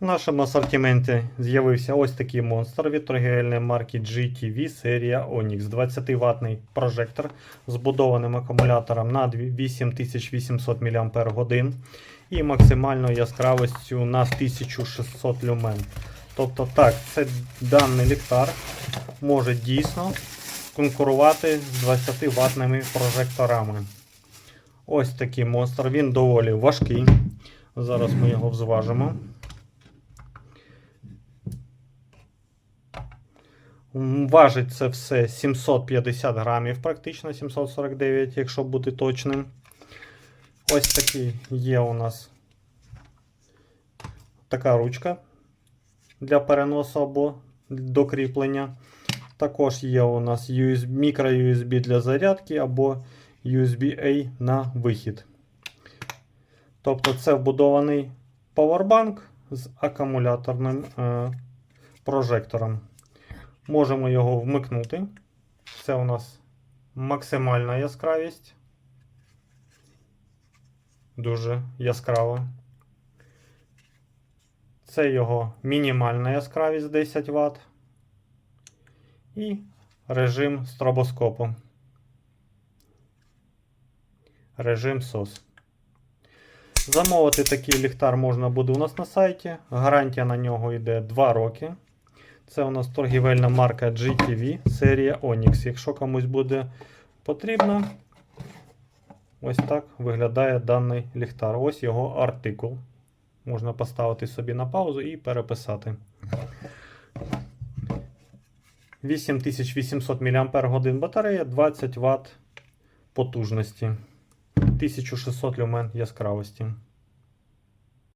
В нашому асортименті з'явився ось такий монстр від торгівельної марки GTV серія Onyx. 20 ватний прожектор з будованим акумулятором на 8800 мАч і максимальною яскравістю на 1600 люмен. Тобто так, це даний ліхтар може дійсно конкурувати з 20 ватними прожекторами. Ось такий монстр. Він доволі важкий. Зараз ми його взважимо. Важить це все 750 грамів, практично 749, якщо бути точним. Ось такий є у нас така ручка для переносу або докріплення. Також є у нас USB, мікро-USB для зарядки або USB-A на вихід. Тобто це вбудований павербанк з акумуляторним е, прожектором. Можемо його вмикнути. Це у нас максимальна яскравість. Дуже яскрава. Це його мінімальна яскравість 10 Вт. І режим стробоскопу. Режим SOS. Замовити такий ліхтар можна буде у нас на сайті. Гарантія на нього йде 2 роки. Це у нас торгівельна марка GTV серія Onyx. Якщо комусь буде потрібно, ось так виглядає даний ліхтар. Ось його артикул. Можна поставити собі на паузу і переписати. 8800 мАч батарея, 20 Вт потужності, 1600 люмен яскравості.